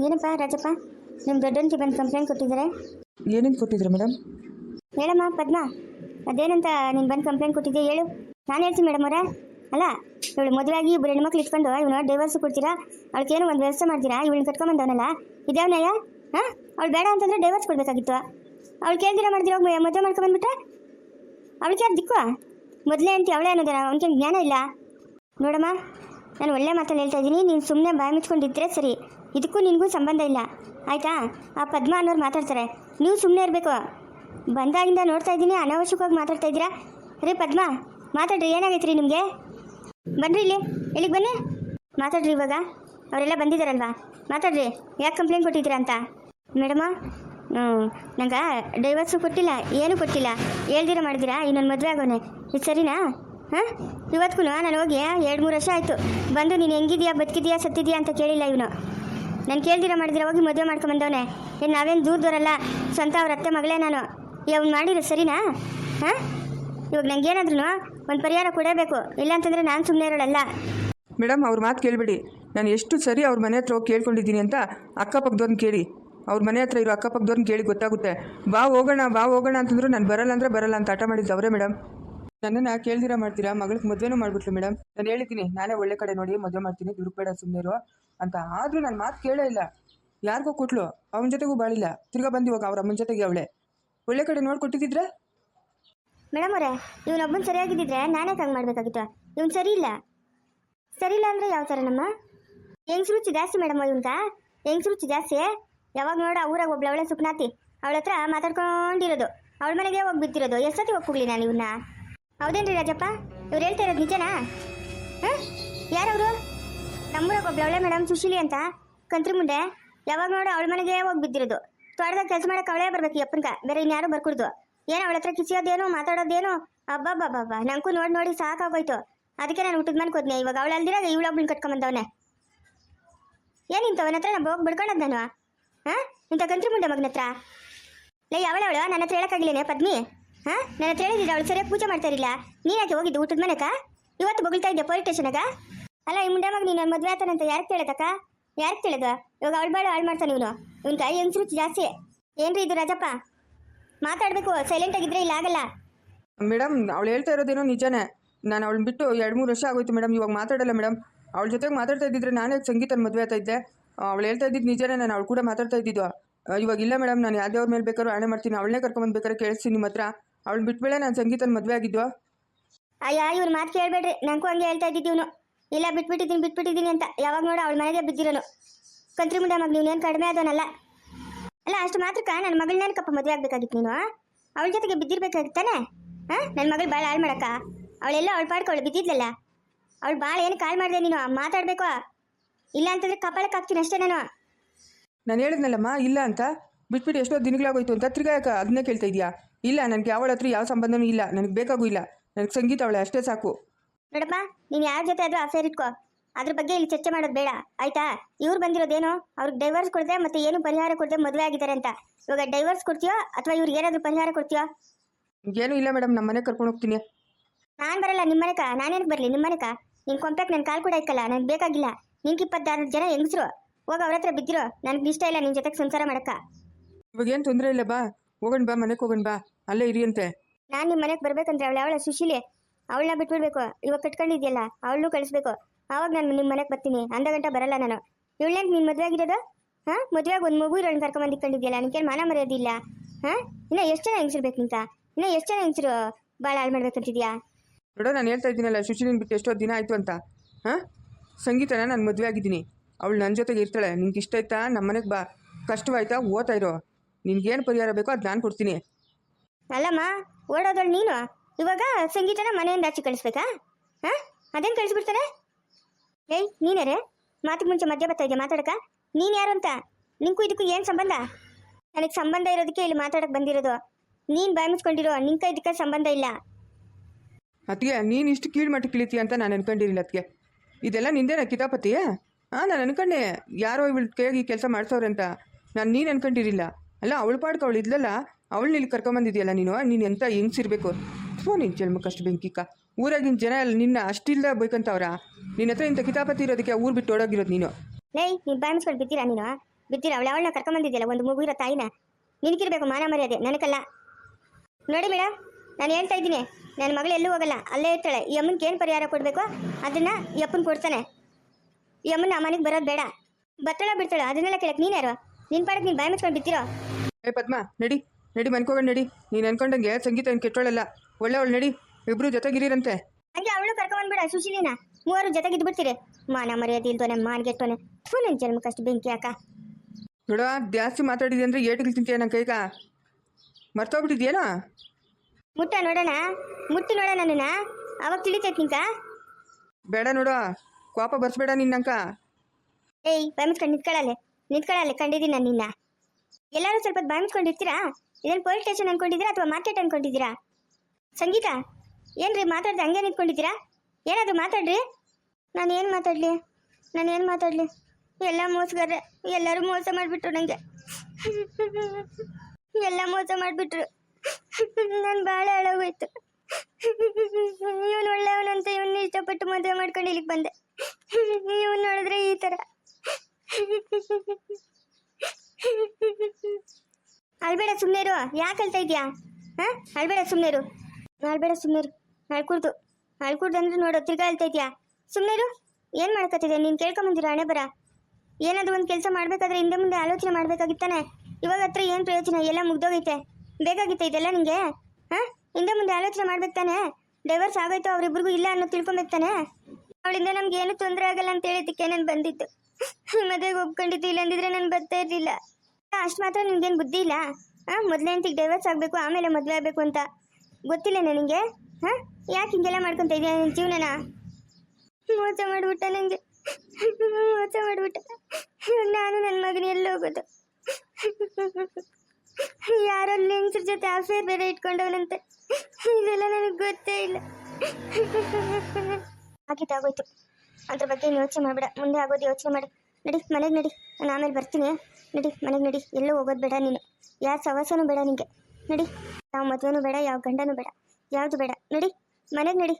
ಏನಪ್ಪ ರಾಜಪ್ಪ? ನಿಮ್ಮ ದೊಡ್ಡಂಟಿ ಬಂದು ಕಂಪ್ಲೇಂಟ್ ಕೊಟ್ಟಿದ್ದಾರೆ ಏನೇನು ಕೊಟ್ಟಿದ್ರು ಮೇಡಮ್ ಹೇಳಮ್ಮ ಪದ್ಮ. ಅದೇನಂತ ನೀನು ಬಂದು ಕಂಪ್ಲೇಂಟ್ ಕೊಟ್ಟಿದ್ದೆ ಹೇಳು. ನಾನು ಹೇಳ್ತೀನಿ ಮೇಡಮ್ ಅವರೇ. ಅಲ್ಲ ಇವಳು ಮದುವೆಯಾಗಿ ಇಬ್ಬರು ಹೆಣ್ಮಕ್ಳು ಇಟ್ಕೊಂಡು ಇವನು ಡೈವರ್ಸ್ ಕೊಡ್ತೀರಾ? ಅವಳಿಗೇನು ಒಂದು ವ್ಯವಸ್ಥೆ ಮಾಡ್ತೀರಾ? ಇವಳನ್ನ ಕಟ್ಕೊಂಬಂದವನಲ್ಲ ಇದ್ಯಾವನಯ್ಯ ಹಾಂ? ಅವಳು ಬೇಡ ಅಂತಂದರೆ ಡೈವರ್ಸ್ ಕೊಡಬೇಕಾಗಿತ್ತು. ಅವಳು ಕೇಳ್ದಿರ ಹೋಗಿ ಮದುವೆ ಮಾಡ್ಕೊಂಬಂದ್ಬಿಟ್ರೆ? ಅವಳಿಗೆ ಅದು ದಿಕ್ಕು? ಮೊದಲೇ ಅಂತ ಅವಳೇ ಅನ್ನೋದರ ಅವನಿಗೆ ಜ್ಞಾನ ಇಲ್ಲ? ನೋಡಮ್ಮ ನಾನು ಒಳ್ಳೆ ಮಾತಲ್ಲಿ ಹೇಳ್ತಾ ಇದ್ದೀನಿ. ನೀನು ಸುಮ್ಮನೆ ಬಾಯಿ ಮುಚ್ಕೊಂಡಿದ್ರೆ ಸರಿ. ಇದಕ್ಕೂ ನಿನಗೂ ಸಂಬಂಧ ಇಲ್ಲ. ಆಯಿತಾ? ಆ ಪದ್ಮ ಅನ್ನೋರು ಮಾತಾಡ್ತಾರೆ. ನೀವು ಸುಮ್ಮನೆ ಇರಬೇಕು. ಬಂದಾಗಿಂದ ನೋಡ್ತಾ ಇದ್ದೀನಿ, ಅನಾವಶ್ಯಕವಾಗಿ ಮಾತಾಡ್ತಾ ಇದ್ದೀರಾ? ರೀ ಪದ್ಮ, ಮಾತಾಡ್ರಿ ಏನಾಗೈತೆ ನಿಮಗೆ? ಬನ್ನಿರಿ ಇಲ್ಲಿ ಎಲ್ಲಿಗೆ ಬನ್ನಿ. ಮಾತಾಡ್ರಿ ಇವಾಗ. ಅವರೆಲ್ಲ ಬಂದಿದ್ದಾರಲ್ವಾ ಮಾತಾಡ್ರಿ, ಯಾಕೆ ಕಂಪ್ಲೇಂಟ್ ಕೊಟ್ಟಿದ್ದೀರಾ ಅಂತ? ಮೇಡಮ ನಂಗೆ ಡೈವರ್ಸು ಕೊಟ್ಟಿಲ್ಲ, ಏನೂ ಕೊಟ್ಟಿಲ್ಲ. ಹೇಳ್ದಿರ ಮಾಡಿದಿರಾ? ಇನ್ನೊಂದು ಮದುವೆ ಆಗೋನೆ. ಇದು ಸರಿನಾ? ಹಾಂ? ಇವತ್ತಿಗೂ ನಾನು ಹೋಗಿ ಎರಡು ಮೂರು ವರ್ಷ ಆಯಿತು. ಬಂದು ನೀನು ಹೆಂಗಿದೆಯಾ, ಬದುಕಿದೆಯಾ, ಸತ್ತಿದ್ಯಾ ಅಂತ ಕೇಳಿಲ್ಲ ಇವನು. ನಾನು ಕೇಳ್ದಿರ ಮಾಡಿದಿರ ಹೋಗಿ ಮದುವೆ ಮಾಡ್ಕೊಂಬಂದವನೆ. ಏನು ನಾವೇನು ದೂರದವರಲ್ಲ ಸ್ವಂತ ಅವ್ರ ಅತ್ತೆ ಮಗಳೇ ನಾನು. ಅವ್ನು ಮಾಡಿರೋ ಸರಿನಾ? ಹಾಂ? ಇವಾಗ ನಂಗೇನಾದ್ರೂ ಒಂದು ಪರಿಹಾರ ಕೊಡಬೇಕು. ಇಲ್ಲಾಂತಂದರೆ ನಾನು ಸುಮ್ಮನೆ ಇರೋಳಲ್ಲ. ಮೇಡಮ್, ಅವ್ರ ಮಾತು ಕೇಳಬೇಡಿ. ನಾನು ಎಷ್ಟು ಸರಿ ಅವ್ರ ಮನೆ ಹತ್ರ ಹೋಗಿ ಕೇಳ್ಕೊಂಡಿದ್ದೀನಿ ಅಂತ ಅಕ್ಕಪಕ್ಕದವ್ರನ್ನ ಕೇಳಿ. ಅವ್ರ ಮನೆ ಹತ್ರ ಇರೋ ಅಕ್ಕಪಕ್ಕದವ್ರನ್ನ ಕೇಳಿ ಗೊತ್ತಾಗುತ್ತೆ. ಬಾ, ಹೋಗೋಣ ಬಾ, ಹೋಗೋಣ ಅಂತಂದ್ರು ನಾನು ಬರಲ್ಲ ಅಂದರೆ ಬರಲ್ಲ ಅಂತ ಆಟ ಮಾಡಿದ್ದು ಅವರೇ ಮೇಡಮ್. ನನ್ನನ್ನು ಕೇಳ್ದಿರ ಮಾಡ್ತೀರಾ? ಮಗಳಿಗೆ ಮದುವೆನೂ ಮಾಡ್ಬಿಟ್ಲು ಮೇಡಮ್. ನಾನು ಹೇಳಿದ್ದೀನಿ, ನಾನೇ ಒಳ್ಳೆ ಕಡೆ ನೋಡಿ ಮದುವೆ ಮಾಡ್ತೀನಿ ದುಡುಕ್ಬೇಡ ಸುಮ್ಮನೆರು ಅಂತ. ಆದರೂ ನನ್ನ ಮಾತು ಕೇಳೇ ಇಲ್ಲ. ಯಾರಿಗೋ ಕೊಟ್ಲು, ಅವನ ಜೊತೆಗೂ ಬಾಳಿಲ್ಲ. ತಿರ್ಗಾ ಬಂದು ಹೋಗ ಅವ್ರ ಅಮ್ಮನ ಜೊತೆಗೆ ಅವಳೆ. ಒಳ್ಳೆ ಕಡೆ ನೋಡಿ ಕೊಟ್ಟಿದ್ದಿದ್ರೆ ಮೇಡಮ್ ಅವರೇ ಇವನೊಬ್ಬನ ಸರಿಯಾಗಿದ್ದಿದ್ರೆ ನಾನೇ ಹಂಗೆ ಮಾಡಬೇಕಾಗಿತ್ತು. ಇವ್ನು ಸರಿ ಇಲ್ಲ. ಸರಿ ಇಲ್ಲ ಅಂದರೆ ಯಾವ ಥರ ನಮ್ಮ ಹೆಂಗ್ಸ್ ರುಚಿ ಜಾಸ್ತಿ ಮೇಡಮ್ ಇವಂತ ಹೆಂಗ್ಸ್ ರುಚಿ ಜಾಸ್ತಿ? ಯಾವಾಗ ನೋಡ ಊರಾಗ ಒಬ್ಳು ಅವಳೆ ಸುಪ್ನಾತಿ. ಅವಳ ಹತ್ರ ಮಾತಾಡ್ಕೊಂಡಿರೋದು. ಅವಳ ಮನೆಗೆ ಹೋಗಿ ಬಿದ್ದಿರೋದು? ಎಷ್ಟೊತ್ತಿ ಒಪ್ಪುಗ್ಲಿ ನಾನು ಇವನ್ನ ಹೌದೇನ್ರಿ ರಾಜಪ್ಪ? ಇವ್ರು ಹೇಳ್ತಾ ಇರೋದು ನಿಜನಾ? ಹಾಂ? ಯಾರವರು? ನಮ್ಮೂರಾಗ ಒಬ್ಬ ಅವಳೆ ಮೇಡಮ್ ಸುಶೀಲಿ ಅಂತ, ಕಂತ್ರಿ ಮುಂದೆ. ಯಾವಾಗ ನೋಡಿ ಅವಳ ಮನೆಗೆ ಹೋಗಿ ಬಿದ್ದಿರೋದು. ತೋಟದಾಗ ಕೆಲಸ ಮಾಡಕ್ಕೆ ಅವಳೇ ಬರ್ಬೇಕು ಈ ಬೇರೆ ಇನ್ಯಾರು ಬರ್ಕೊಡ್ದು. ಏನೋ ಅವಳ ಹತ್ರ ಕಿಸಿಯೋದೇನು, ಮಾತಾಡೋದೇನು, ಅಬ್ಬಬ್ಬಬ್ಬಬ್ಬ, ನಂಗೂ ನೋಡಿ ನೋಡಿ ಸಾಕಾಗೋಯ್ತು. ಅದಕ್ಕೆ ನಾನು ಊಟದ ಮನೆಗೆ ಹೋದ್ನೆ, ಇವಾಗ ಅವಳು ಅಲ್ದಿರಾಗ ಇವಳೊಬ್ಳನ್ನ ಕಟ್ಕೊಂಬಂದವನೆ. ಏನಿಂತವನ ಹತ್ರ ನಾನು ಹೋಗಿ ಬಿಡ್ಕೊಂಡದ್ ನಾನು? ಹಾಂ? ಇಂಥ ಕಂತ್ರಿ ಮುಂದೆ ಮಗನ ಹತ್ರ? ಲೇ ಅವಳವಳು ನನ್ನ ಹತ್ರ ಹೇಳಕ್ಕಾಗಿಲ್ಲೇನೆ ಪದ್ಮಿ? ಹಾಂ? ನನ್ನ ಹತ್ರ ಹೇಳಿದ್ರೆ ಅವಳು ಸರಿಯಾಗಿ ಪೂಜೆ ಮಾಡ್ತಾ ಇರಲಿಲ್ಲ. ನೀನಾಕೆ ಹೋಗಿದ್ದು ಊಟದ ಮನೆಕ ಇವತ್ತು ಬೊಗಳ್ತಾ ಇದ್ದೆ ಪೊಲೀಸ್ ಸ್ಟೇಷನಾಗ ಅಲ್ಲ ಈ ಮುಂಡೆ ಮಗ ನೀನು ಮದುವೆ ಆತನಂತ ಯಾರಿಗೆ ಕೇಳದಕ್ಕ ಯಾರಿಗೆ ಕೇಳದ? ಇವಾಗ ಅವಳು ಬಾಳು ಹಾಳು ಮಾಡ್ತಾನೆ ಇವನು. ಇವನ್ ಕೈ ಹೆಂಗ್ಸ್ರುಚಿ ಜಾಸ್ತಿ. ಏನ್ರಿ ಇದು ರಾಜಪ್ಪ? ಮಾತಾಡಬೇಕು ಸೈಲೆಂಟ್ ಆಗಿದ್ರೆ ಇಲ್ಲ ಆಗಲ್ಲ. ಮೇಡಮ್ ಅವಳು ಹೇಳ್ತಾ ಇರೋದೇನೋ ನಿಜನೇ. ನಾನು ಅವಳನ್ನ ಬಿಟ್ಟು ಎರಡು ಮೂರು ವರ್ಷ ಆಗೋಯ್ತು ಮೇಡಮ್ ಇವಾಗ ಮಾತಾಡಲ್ಲ ಮೇಡಮ್. ಅವಳ ಜೊತೆಗೆ ಮಾತಾಡ್ತಾ ಇದ್ದಿದ್ರೆ ನಾನೇ ಸಂಗೀತನ ಮದುವೆ ಆಗ್ತಾ ಇದ್ದೆ. ಅವಳು ಹೇಳ್ತಾ ಇದ್ದಿದ್ದು ನಿಜನೇ ನಾನು ಅವಳು ಕೂಡ ಮಾತಾಡ್ತಾ ಇದ್ದಿದ್ದು. ಇವಾಗ ಇಲ್ಲ ಮೇಡಮ್ ನಾನು ಯಾವ್ದೇವ್ರ ಮೇಲೆ ಬೇಕಾದ್ರೂ ಆಣೆ ಮಾಡ್ತೀನಿ. ಅವಳನ್ನೇ ಕರ್ಕೊಂಬಂದು ಬೇಕಾದ್ರೆ ಕೇಳಿಸ್ತೀನಿ ನಿಮ್ಮ ಹತ್ರ. ಅವಳು ಮೇಲೆ ನಾನು ಸಂಗೀತನ ಮದುವೆ ಆಗಿದ್ದು ಅಯ್ಯ ಇವ್ರ ಮಾತು ಕೇಳಬೇಡ್ರಿ. ನಂಗೂ ಹಂಗೆ ಹೇಳ್ತಾ ಇದ್ದಿದ್ದೀವನು ಇಲ್ಲ, ಬಿಟ್ಬಿಟ್ಟಿದ್ದೀನಿ ಬಿಟ್ಬಿಟ್ಟಿದ್ದೀನಿ ಅಂತ. ಯಾವಾಗ ನೋಡು ಅವಳ ಮನೆಗೆ ಬಿದ್ದಿರೋನು. ಕಂತ್ರಿ ಮುಂಡ ಮಗ ಏನು ಕಡಿಮೆ ಆದೋನಲ್ಲ ಅಲ್ಲ, ಅಷ್ಟು ಮಾತ್ರಕ್ಕ? ನನ್ನ ಮಗಳನ್ನ ಕಪ್ಪ ಮದುವೆ ಆಗಬೇಕಾಗಿತ್ತು ನೀನು? ಅವಳ ಜೊತೆಗೆ ಬಿದ್ದಿರ್ಬೇಕಾಗಿತ್ತಾನೆ ಹಾಂ? ನನ್ನ ಮಗಳು ಭಾಳ ಹಾಳು ಮಾಡಕ್ಕ. ಅವಳೆಲ್ಲ ಅವಳು ಪಾಡ್ಕೊಳ್ಳು ಬಿದ್ದಿದ್ಲಲ್ಲ. ಅವಳು ಭಾಳ ಏನು ಕಾಲ್ ಮಾಡಿದೆ ನೀನು? ಮಾತಾಡಬೇಕು? ಇಲ್ಲ ಅಂತಂದ್ರೆ ಕಪಾಳಕ್ಕೆ ಹಾಕ್ತೀನಿ ಅಷ್ಟೇ ನಾನು. ನಾನು ಹೇಳಿದ್ನಲ್ಲಮ್ಮ, ಇಲ್ಲ ಅಂತ. ಬಿಟ್ಬಿಟ್ಟು ಎಷ್ಟೋ ದಿನಗಳಾಗೋಯ್ತು ಅಂತ ತಿರ್ಗಾ ಅದನ್ನೇ ಕೇಳ್ತಾ ಇದೆಯಾ? ಇಲ್ಲ, ನನಗೆ ಅವಳ ಹತ್ರ ಯಾವ ಸಂಬಂಧನೂ ಇಲ್ಲ. ನನಗೆ ಬೇಕಾಗೂ ಇಲ್ಲ. ನನಗೆ ಸಂಗೀತ ಅವಳೆ ಅಷ್ಟೇ ಸಾಕು. ನೋಡಪ್ಪ ನೀನು ಯಾರ ಜೊತೆ ಆದ್ರೂ ಅಫೇರ್ ಇಟ್ಕೋ. ಅದ್ರ ಬಗ್ಗೆ ಇಲ್ಲಿ ಚರ್ಚೆ ಮಾಡೋದು ಬೇಡ ಆಯ್ತಾ? ಇವ್ರು ಬಂದಿರೋದೇನು? ಅವ್ರಿಗೆ ಡೈವರ್ಸ್ ಕೊಡದೆ ಮತ್ತೆ ಏನು ಪರಿಹಾರ ಕೊಡದೆ ಮದುವೆ ಆಗಿದ್ದಾರೆ ಅಂತ. ಇವಾಗ ಡೈವರ್ಸ್ ಕೊಡ್ತೀಯೋ ಅಥವಾ ಇವ್ರಿಗೆ ಏನಾದರೂ ಪರಿಹಾರ ಕೊಡ್ತೀಯೋ? ಏನೂ ಇಲ್ಲ ಮೇಡಮ್ ನಮ್ಮ ಮನೆಗೆ ಕರ್ಕೊಂಡು ಹೋಗ್ತೀನಿ. ನಾನು ಬರಲ್ಲ ನಿಮ್ಮ ಮನೆಕ? ನಾನೇನಕ್ಕೆ ಬರಲಿ ನಿಮ್ಮ ಮನೆಕ? ನಿನ್ ಕೊಂಪ್ಯಾಕ್ ನನ್ನ ಕಾಲ್ ಕೂಡ ಇಕ್ಕಲ್ಲ ನನಗೆ ಬೇಕಾಗಿಲ್ಲ. ನಿನ್ಗೆ ಇಪ್ಪತ್ತಾರು ಜನ ಹೆಂಗಸರು? ಹೋಗ ಅವ್ರ ಹತ್ರ ಬಿದ್ದಿರೋ ನನಗೆ ಇಷ್ಟ ಇಲ್ಲ ನಿನ್ನ ಜೊತೆಗೆ ಸಂಸಾರ ಮಾಡಕ್ಕ. ಇವಾಗ ಏನು ತೊಂದರೆ ಇಲ್ಲ ಬಾ ಹೋಗೋಣ ಬಾ ಮನೆಗೆ ಹೋಗೋಣ ಬಾ ಅಲ್ಲೇ ಇರಿಯಂತೆ ನಾನು ನಿಮ್ಮ ಮನೆಗೆ ಬರ್ಬೇಕಂದ್ರೆ ಅವಳು ಅವಳ ಸುಶೀಲಿ ಅವಳನ್ನ ಬಿಟ್ಬಿಡ್ಬೇಕು. ಇವಾಗ ಕಟ್ಕೊಂಡಿದ್ಯಲ್ಲ ಅವಳನ್ನು ಕಳಿಸ್ಬೇಕು. ಅವಾಗ ನಾನು ನಿಮ್ಮ ಮನೆಗೆ ಬರ್ತೀನಿ. ಅಂದ ಗಂಟೆ ಬರಲ್ಲ ನಾನು. ಇವಳೇನು ನೀನು ಮದುವೆ ಆಗಿರೋದು? ಹಾಂ? ಮದುವೆಗೆ ಒಂದು ಮಗು ಇರೋಣ ಕರ್ಕೊಂಬಂದು ಇಟ್ಕೊಂಡಿದ್ಯಲ್ಲ ನನಗೇನು ಮಾನ ಮರೆಯೋದಿಲ್ಲ ಹಾಂ? ಇನ್ನ ಎಷ್ಟು ಜನ ಹೆಂಗ್ಸಿರ್ಬೇಕು ನಿಂತ ಇನ್ನ ಎಷ್ಟು ಜನ ಹೆಂಗಸರು ಭಾಳ ಹಾಳು ಮಾಡ್ಬೇಕಂತಿದ್ಯಾ? ನೋಡೋ ನಾನು ಹೇಳ್ತಾ ಇದ್ದೀನಲ್ಲ ಸುಶೀಲಿನ ಬಿಟ್ಟು ಎಷ್ಟೋ ದಿನ ಆಯಿತು ಅಂತ. ಹಾಂ? ಸಂಗೀತನ ನಾನು ಮದುವೆ ಆಗಿದ್ದೀನಿ. ಅವಳು ನನ್ನ ಜೊತೆಗೆ ಇರ್ತಾಳೆ. ನಿನ್ಗೆ ಇಷ್ಟ ಆಯ್ತಾ? ನಮ್ಮ ಮನೆಗೆ ಬಾ. ಕಷ್ಟವಾಯ್ತಾ ಓದ್ತಾ ಇರೋ. ನಿನ್ಗೇನು ಪರಿಹಾರ ಬೇಕೋ ಅದು ನಾನು ಕೊಡ್ತೀನಿ. ಅಲ್ಲಮ್ಮ ಓಡೋದಳು ನೀನು? ಇವಾಗ ಸಂಗೀತನ ಮನೆಯಿಂದ ಆಚೆ ಕಳಿಸ್ಬೇಕಾ? ಹಾಂ? ಅದೇನು ಕಳಿಸ್ಬಿಡ್ತಾರೆ? ಏಯ್, ನೀನೇರೆ? ಮಾತಿಗೆ ಮುಂಚೆ ಮಧ್ಯ ಬರ್ತಾ ಇದೆಯಾ? ಮಾತಾಡಕ? ನೀನು ಯಾರು ಅಂತ? ನಿಂಗೂ ಇದಕ್ಕೂ ಏನು ಸಂಬಂಧ? ನನಗೆ ಸಂಬಂಧ ಇರೋದಕ್ಕೆ ಇಲ್ಲಿ ಮಾತಾಡಕ್ಕೆ ಬಂದಿರೋದು. ನೀನು ಬಾಯಿ ಮುಚ್ಕೊಂಡಿರೋ ನಿಂಕ ಇದಕ್ಕೆ ಸಂಬಂಧ ಇಲ್ಲ. ಅತ್ತಿಗೆ, ನೀನು ಇಷ್ಟು ಕೀಳು ಮಟ್ಟಕ್ಕೆ ಇಳಿತೀಯ ಅಂತ ನಾನು ಅನ್ಕೊಂಡಿರಲಿಲ್ಲ ಅತ್ತಿಗೆ. ಇದೆಲ್ಲ ನಿಂದೇನ ಕಿತಾಪತಿಯ ಹಾಂ ನಾನು ಅನ್ಕೊಂಡೆ ಯಾರೋ ಇವಳು ಕೈಯಾಗಿ ಕೆಲಸ ಮಾಡ್ಸೋರು ಅಂತ. ನಾನು ನೀನು ಅನ್ಕೊಂಡಿರಲಿಲ್ಲ. ಅಲ್ಲ, ಅವಳು ಪಾಡ್ಕ ಅವಳು ಇದ್ಲಲ್ಲ, ಅವಳು ಇಲ್ಲಿ ಕರ್ಕೊಂಬಂದಿದೆಯಲ್ಲ ನೀನು? ನೀನು ಎಂತ ಹೆಂಗ್ಸಿರ್ಬೇಕು ಥೋ ನೀನು ಜನ್ಮಕ್ಕಷ್ಟು ಬೆಂಕಿಕ ಊರಾಗಿನ ಜನ ಎಲ್ಲ ನಿನ್ನ ಅಷ್ಟಿಲ್ಲ ಬೇಕಂತವ್ರ? ನಿನ್ನ ಹತ್ರ ಇಂಥ ಕಿತಾಪತಿ ಇರೋದಕ್ಕೆ ಊರು ಬಿಟ್ಟು ಓಡೋಗಿರೋದು ನೀನು. ಲೈ ನೀನು ಬಾಯಿ ಮುಚ್ಕೊಂಡು ಬಿದ್ದೀರಾ ನೀನು? ಬಿತ್ತೀರ ಅವಳ ಅವಳನ್ನ ಕರ್ಕೊಂಬಂದಿದ್ಯಲ್ಲ? ಒಂದು ಮಗು ಇರೋ ತಾಯಿನ? ನಿನಗಿರ್ಬೇಕು ಮಾನ ಮರ್ಯಾದೆ ನನಗಲ್ಲ ನೋಡಿ ಮೇಡಮ್ ನಾನು ಹೇಳ್ತಾ ಇದ್ದೀನಿ. ನನ್ನ ಮಗಳು ಎಲ್ಲೂ ಹೋಗಲ್ಲ ಅಲ್ಲೇ ಇರ್ತಾಳೆ. ಈ ಅಮ್ಮನಿಗೆ ಏನು ಪರಿಹಾರ ಕೊಡಬೇಕು? ಅದನ್ನ ಈ ಅಪ್ಪನ ಕೊಡ್ತಾನೆ. ಈ ಅಮ್ಮನ ಅಮ್ಮನಿಗೆ ಮನೆಗೆ ಬರೋದು ಬೇಡ. ಬತ್ತಳ ಬಿಡ್ತಾಳೆ ಅದನ್ನೆಲ್ಲ ಕೇಳಕ್ಕೆ ನೀನು ಯಾರು? ನಿನ್ನ ಪಾಡಕ್ಕೆ ನೀನು ಬಾಯಿ ಮುಚ್ಕೊಂಡು ಬಿತ್ತಿರೋ ಏ ಪದ್ಮ ನಡಿ ನಡಿ ಮನ್ಕೋಗಂಡು ನಡಿ. ನೀನು ಅನ್ಕೊಂಡಂಗೆ ಸಂಗೀತ ಏನು ಕೆಟ್ಟೋಳಲ್ಲ. ಒಳ್ಳೆ ಒಳ್ಳೆ ನಡಿ ಇಬ್ರು ಜೊತೆಗಿರಿರಂತೆ. ಹಂಗೆ ಅವಳು ಕರ್ಕೊಂಡ್ಬಿಡ ಸುಶೀಲಿನ. ಮೂವರು ಜೊತೆಗೆ ಇದ್ಬಿಡ್ತೀರಿ ಮಾನ ಮರ್ಯಾದೆ ಇಲ್ದೋನೆ ಮಾನ್ಗೆಟ್ಟೋನೆ ಥೂ ನನ್ನ ಜನ್ಮಕ್ಕಷ್ಟು ಬೆಂಕಿ ಅಕ್ಕ ನೋಡುವ ಜಾಸ್ತಿ ಮಾತಾಡಿದೆ ಅಂದರೆ ಏಟಿಗೆ ತಿಂತೀಯ ನನ್ನ ಕೈಗ? ಮರ್ತೋಗ್ಬಿಟ್ಟಿದ್ಯೇನೋ? ಮುಟ್ಟ ನೋಡೋಣ ಮುಟ್ಟಿ ನೋಡೋಣ ನನ್ನನ್ನ. ಅವಾಗ ತಿಳಿತೈತ್ ನಿಂಕ ಬೇಡ ನೋಡುವ ಕೋಪ ಬರ್ಸ್ಬೇಡ ನಿನ್ನಂಕ. ಏಯ್ ಬಾಯ್ ಮುಚ್ಕೊಂಡು ನಿಂತ್ಕೊಳ್ಳಲೆ ನಿಂತ್ಕೊಳ್ಳಲೆ ಕಂಡಿದ್ದೀನಿ ನಾನು ನಿನ್ನ. ಎಲ್ಲರೂ ಸ್ವಲ್ಪ ಬಾಯ್ ಮುಚ್ಕೊಂಡಿರ್ತೀರಾ ಇದನ್ನು ಪೊಲೀಸ್ ಸ್ಟೇಷನ್ ಅನ್ಕೊಂಡಿದ್ದೀರಾ ಅಥವಾ ಮಾರ್ಕೆಟ್ ಅನ್ಕೊಂಡಿದ್ದೀರಾ? ಸಂಗೀತ? ಏನ್ರಿ ಮಾತಾಡ್ದೆ ಹಂಗೆ ನಿಂತ್ಕೊಂಡಿದ್ದೀರಾ? ಏನಾದರೂ ಮಾತಾಡ್ರಿ. ನಾನು ಏನು ಮಾತಾಡಲಿ? ನಾನು ಏನು ಮಾತಾಡಲಿ? ಎಲ್ಲ ಮೋಸಗಾರ್ರೆ ಎಲ್ಲರೂ ಮೋಸ ಮಾಡಿಬಿಟ್ರು ನನಗೆ ಎಲ್ಲ ಮೋಸ ಮಾಡಿಬಿಟ್ರು. ನಾನು ಭಾಳ ಹಾಳಾಗೋಯ್ತು. ಇವನು ಒಳ್ಳೆಯವನಂತ ಇವನ್ನ ಇಷ್ಟಪಟ್ಟು ಮದುವೆ ಮಾಡ್ಕೊಂಡು ಇಲ್ಲಿಗೆ ಬಂದೆ. ಇವನ್ ನೋಡಿದ್ರೆ ಈ ಥರ ಅಳ್ಬೇಡ ಸುಮ್ಮನೆರು ಯಾಕೆ ಅಳ್ತಾ ಇದೆಯಾ? ಹಾಂ? ಅಳ್ಬೇಡ ಸುಮ್ಮನೆರು ಅಳ್ಬೇಡ ಸುಮ್ಮನೆ ಅಳ್ಕೂಡ್ದು ಅಳ್ಕೂಡ್ದು ಅಂದ್ರೆ ನೋಡು, ತಿರ್ಗಾ ಅಳ್ತಾ ಇದೆಯಾ? ಸುಮ್ಮನೆರು ಏನು ಮಾಡ್ಕತ್ತಿದೆ ನೀನು ಕೇಳ್ಕೊಂಬಂದಿರ ಹಣೆ ಬರ. ಏನಾದರೂ ಒಂದು ಕೆಲಸ ಮಾಡಬೇಕಾದ್ರೆ ಹಿಂದೆ ಮುಂದೆ ಆಲೋಚನೆ ಮಾಡಬೇಕಾಗಿತ್ತಾನೆ ಇವಾಗ ಹತ್ರ ಏನು ಪ್ರಯೋಜನ? ಎಲ್ಲ ಮುಗ್ದೋಗೈತೆ. ಬೇಕಾಗಿತ್ತೆ ಇದೆಲ್ಲ ನಿಮಗೆ ಹಾಂ? ಹಿಂದೆ ಮುಂದೆ ಆಲೋಚನೆ ಮಾಡ್ಬೇಕು ತಾನೆ? ಡೈವರ್ಸ್ ಆಗೋಯ್ತು, ಅವರಿಬ್ರಿಗೂ ಇಲ್ಲ ಅನ್ನೋ ತಿಳ್ಕೊಬೇಕು ಅವಳಿಂದ ನಮ್ಗೆ ಏನು ತೊಂದರೆ ಆಗಲ್ಲ ಅಂತ ಹೇಳಿದ್ದಕ್ಕೆ ನಾನು ಬಂದಿದ್ದು. ಮದುವೆಗೆ ಒಪ್ಕೊಂಡಿದ್ದು, ಇಲ್ಲಂದಿದ್ರೆ ನಾನು ಬರ್ತಾ ಇರಲಿಲ್ಲ. ಅಷ್ಟು ಮಾತ್ರ ನಿನ್ಗೇನು ಬುದ್ಧಿ ಇಲ್ಲ? ಹಾಂ? ಮೊದಲೇ ಡೈವರ್ಸ್ ಆಗಬೇಕು, ಆಮೇಲೆ ಮದುವೆ ಆಗಬೇಕು ಅಂತ. ಗೊತ್ತಿಲ್ಲ ನನಗೆ ಹಾಂ? ಯಾಕೆ ಹಿಂಗೆಲ್ಲ ಮಾಡ್ಕೊತ ಇದೆಯಾ ನನ್ನ ಜೀವನನ? ಮೋಸ ಮಾಡಿಬಿಟ್ಟ ನನಗೆ ಮೋಸ ಮಾಡಿಬಿಟ್ಟ. ನಾನು ನನ್ನ ಮಗನ ಎಲ್ಲ ಹೋಗೋದು? ಯಾರೋ ನೆನ್ಸರ್ ಜೊತೆ ಅಫೇರ್ ಬೇರೆ ಇಟ್ಕೊಂಡವನಂತೆ? ಇದೆಲ್ಲ ನನಗೆ ಗೊತ್ತೇ ಇಲ್ಲ. ಆಗಿದ್ದಾಗೋಯ್ತು ಅದ್ರ ಬಗ್ಗೆ ಯೋಚನೆ ಮಾಡಬೇಡ. ಮುಂದೆ ಆಗೋದು ಯೋಚನೆ ಮಾಡಿ. ನಡಿ, ಮನೆಗೆ ನಡಿ. ನಾನು ಆಮೇಲೆ ಬರ್ತೀನಿ. ನಡಿ, ಮನೆಗೆ ನಡಿ. ಎಲ್ಲೂ ಹೋಗೋದು ಬೇಡ ನೀನು. ಯಾರು ಸವಾಸನೂ ಬೇಡ ನಿಂಗೆ. ನಡಿ, ನಾವು ಮದುವೆನೂ ಬೇಡ, ಯಾವ ಗಂಡನೂ ಬೇಡ, ಯಾವುದು ಬೇಡ. ನಡಿ, ಮನೆಗೆ ನಡಿ.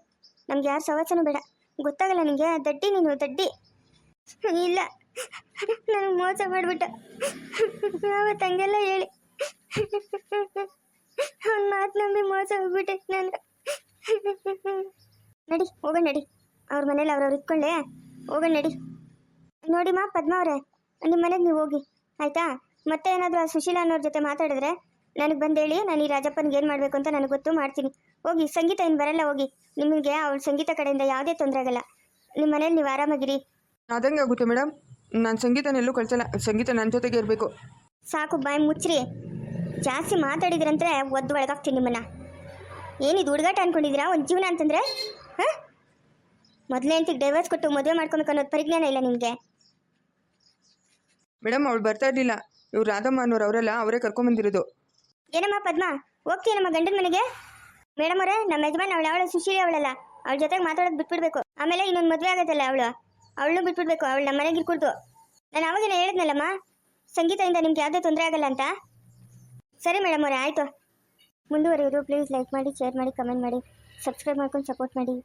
ನಮ್ಗೆ ಯಾರು ಸವಾಸನೂ ಬೇಡ. ಗೊತ್ತಾಗಲ್ಲ ನಿಮಗೆ ದಡ್ಡಿ ನೀನು, ದಡ್ಡಿ. ಇಲ್ಲ. ನನಗೆ ಮೋಸ ಮಾಡಿಬಿಟ್ಟ. ಅವತ್ತು ಹಂಗೆಲ್ಲ ಹೇಳಿ. ಅವ್ನ ಮಾತು ನಂಬಿ ಮೋಸ ಹೋಗ್ಬಿಟ್ಟೆ ನಾನು ನಡಿ, ಹೋಗೋಣ ನಡಿ. ಅವ್ರ ಮನೇಲಿ ಅವ್ರವ್ರು ಇಟ್ಕೊಳ್ಳೆ ಹೋಗೋಣ ನಡಿ. ನೋಡಿಮ್ಮ ಪದ್ಮಾವ್ರೆ ನಿಮ್ಮ ಮನೆಗೆ ನೀವು ಹೋಗಿ. ಆಯಿತಾ? ಮತ್ತೆ ಏನಾದರೂ ಆ ಸುಶೀಲ ಅನ್ನೋರ ಜೊತೆ ಮಾತಾಡಿದ್ರೆ ನನಗೆ ಬಂದೇಳಿ ನಾನು ಈ ರಾಜಪ್ಪನಿಗೆ ಏನು ಮಾಡಬೇಕು ಅಂತ ನನಗೆ ಗೊತ್ತು ಮಾಡ್ತೀನಿ. ಹೋಗಿ ಸಂಗೀತ ಏನು ಬರಲ್ಲ ಹೋಗಿ. ನಿಮಗೆ ಅವ್ಳ ಸಂಗೀತ ಕಡೆಯಿಂದ ಯಾವುದೇ ತೊಂದರೆ ಆಗಲ್ಲ. ನಿಮ್ಮ ಮನೇಲಿ ನೀವು ಆರಾಮಾಗಿರಿ. ಅದಂಗೆ ಆಗುತ್ತೆ ಮೇಡಮ್ ನಾನು ಸಂಗೀತನೆಲ್ಲೂ ಕಳ್ಸಲ್ಲ. ಸಂಗೀತ ನನ್ನ ಜೊತೆಗೆ ಇರಬೇಕು. ಸಾಕು ಬಾಯಿ ಮುಚ್ಚ್ರಿ. ಜಾಸ್ತಿ ಮಾತಾಡಿದ್ರಂದ್ರೆ ಒದ್ದು ಒಳಗಾಗ್ತೀನಿ ನಿಮ್ಮನ್ನ. ಏನಿದು ಹುಡುಗಾಟ ಅನ್ಕೊಂಡಿದ್ದೀರಾ? ಒಂದು ಜೀವನ ಅಂತಂದರೆ? ಹಾಂ? ಮೊದಲೇ ಅಂತಿಗೆ ಡೈವರ್ಸ್ ಕೊಟ್ಟು ಮದುವೆ ಮಾಡ್ಕೊಬೇಕು ಅನ್ನೋದು ಪರಿಜ್ಞಾನ ಇಲ್ಲ ನಿಮಗೆ. ಮೇಡಮ್ ಅವಳು ಬರ್ತಾ ಇರಲಿಲ್ಲ. ಇವ್ರು ರಾಧಮ್ಮ ಅನ್ನೋರು ಅವರೆಲ್ಲ ಅವರೇ ಕರ್ಕೊಂಬಂದಿರೋದು ಏನಮ್ಮ ಪದ್ಮ? ಹೋಗ್ತೀಯ ನಮ್ಮ ಗಂಡನ ಮನೆಗೆ? ಮೇಡಮ್ ಅವರೇ, ನಮ್ಮ ಯಜಮಾನ್ ಅವಳು, ಅವಳ ಸುಶೀಲಿ ಅವಳಲ್ಲ. ಅವಳ ಜೊತೆಗೆ ಮಾತಾಡೋದು ಬಿಟ್ಬಿಡ್ಬೇಕು. ಆಮೇಲೆ ಇನ್ನೊಂದು ಮದುವೆ ಆಗತ್ತಲ್ಲ ಅವಳು. ಅವಳನ್ನು ಬಿಟ್ಬಿಡ್ಬೇಕು, ಅವಳು ನಮ್ಮ ಮನೆಗೆ ಇರ್ಕೊಡ್ತು ನಾನು ಅವಾಗೇನು ಹೇಳಿದ್ನಲ್ಲಮ್ಮ, ಸಂಗೀತದಿಂದ ನಿಮ್ಗೆ ಯಾವುದೇ ತೊಂದರೆ ಆಗಲ್ಲ ಅಂತ? ಸರಿ ಮೇಡಮ್ ಅವರೇ, ಆಯಿತು. ಮುಂದುವರಿಯೋದು, ಪ್ಲೀಸ್ ಲೈಕ್ ಮಾಡಿ, ಶೇರ್ ಮಾಡಿ, ಕಮೆಂಟ್ ಮಾಡಿ. ಸಬ್ಸ್ಕ್ರೈಬ್ ಮಾಡ್ಕೊಂಡು ಸಪೋರ್ಟ್ ಮಾಡಿ.